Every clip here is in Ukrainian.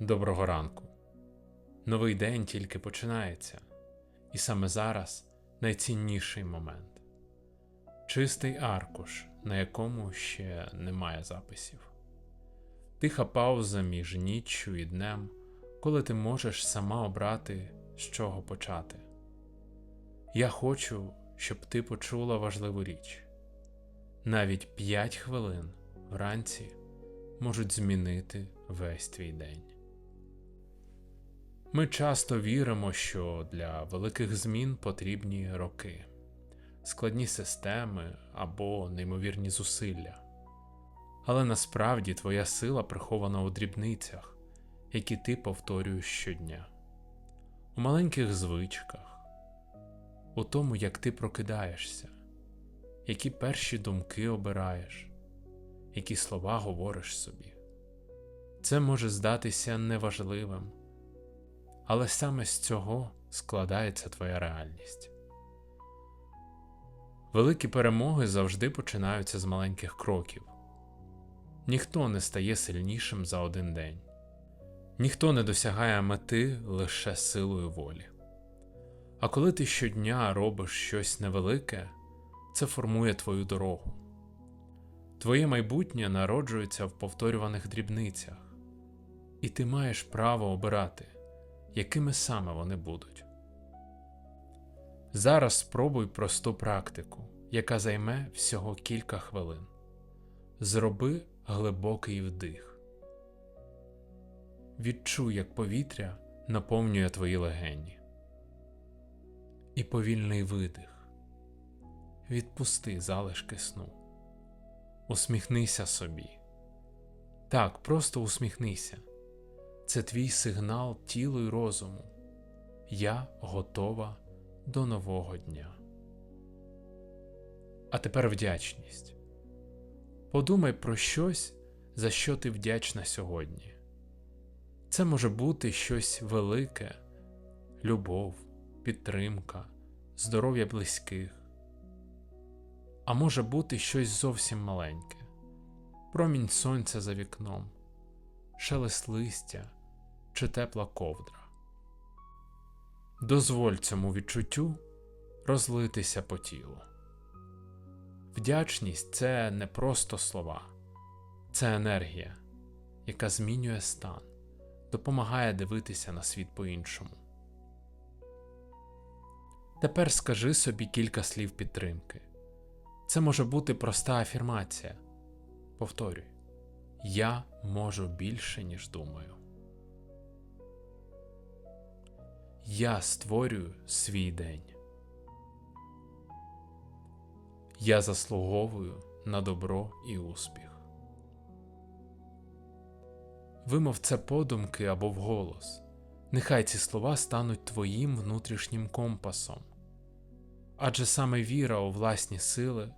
Доброго ранку. Новий день тільки починається, і саме зараз найцінніший момент чистий аркуш, на якому ще немає записів, тиха пауза між ніччю і днем, коли ти можеш сама обрати, з чого почати. Я хочу, щоб ти почула важливу річ. Навіть 5 хвилин вранці можуть змінити весь твій день. Ми часто віримо, що для великих змін потрібні роки, складні системи або неймовірні зусилля. Але насправді твоя сила прихована у дрібницях, які ти повторюєш щодня, у маленьких звичках, у тому, як ти прокидаєшся, які перші думки обираєш, які слова говориш собі. Це може здатися неважливим. Але саме з цього складається твоя реальність. Великі перемоги завжди починаються з маленьких кроків. Ніхто не стає сильнішим за один день, ніхто не досягає мети лише силою волі. А коли ти щодня робиш щось невелике, це формує твою дорогу. Твоє майбутнє народжується в повторюваних дрібницях, і ти маєш право обирати якими саме вони будуть. Зараз спробуй просту практику, яка займе всього кілька хвилин. Зроби глибокий вдих. Відчуй, як повітря наповнює твої легені. І повільний видих. Відпусти залишки сну. Усміхнися собі. Так, просто усміхнися. Це твій сигнал тілу й розуму. Я готова до нового дня. А тепер вдячність. Подумай про щось, за що ти вдячна сьогодні. Це може бути щось велике, любов, підтримка, здоров'я близьких. А може бути щось зовсім маленьке, промінь сонця за вікном, шелест листя чи тепла ковдра. Дозволь цьому відчуттю розлитися по тілу. Вдячність це не просто слова, це енергія, яка змінює стан, допомагає дивитися на світ по-іншому. Тепер скажи собі кілька слів підтримки. Це може бути проста афірмація. Повторюй, я можу більше, ніж думаю. Я створюю свій день. Я заслуговую на добро і успіх. Вимов це подумки або вголос. Нехай ці слова стануть твоїм внутрішнім компасом. Адже саме віра у власні сили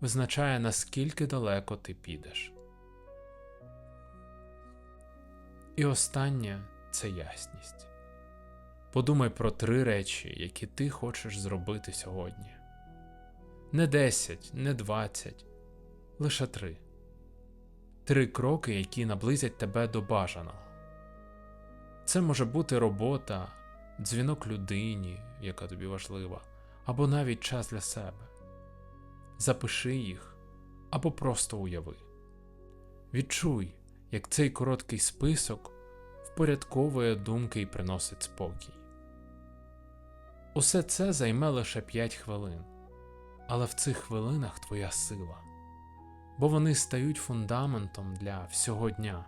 визначає, наскільки далеко ти підеш. І останнє це ясність. Подумай про три речі, які ти хочеш зробити сьогодні. Не десять, не двадцять, лише три. Три кроки, які наблизять тебе до бажаного. Це може бути робота, дзвінок людині, яка тобі важлива, або навіть час для себе. Запиши їх або просто уяви. Відчуй, як цей короткий список впорядковує думки і приносить спокій. Усе це займе лише 5 хвилин, але в цих хвилинах твоя сила, бо вони стають фундаментом для всього дня.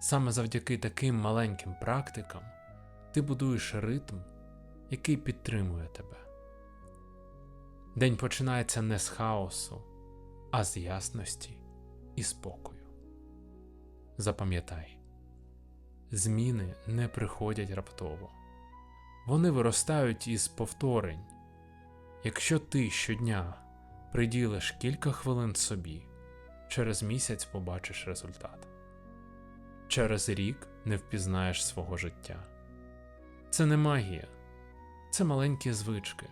Саме завдяки таким маленьким практикам ти будуєш ритм, який підтримує тебе. День починається не з хаосу, а з ясності і спокою. Запам'ятай, зміни не приходять раптово вони виростають із повторень. Якщо ти щодня приділиш кілька хвилин собі, через місяць побачиш результат. Через рік не впізнаєш свого життя. Це не магія, це маленькі звички,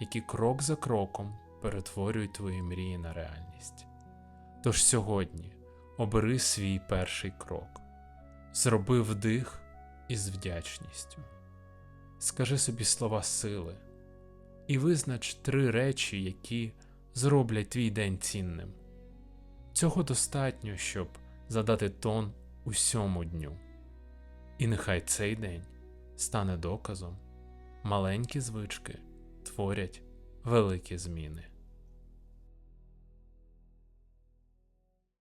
які крок за кроком перетворюють твої мрії на реальність. Тож сьогодні обери свій перший крок, Зроби вдих із вдячністю. Скажи собі слова сили і визнач три речі, які зроблять твій день цінним. Цього достатньо, щоб задати тон усьому дню. І нехай цей день стане доказом, маленькі звички творять великі зміни.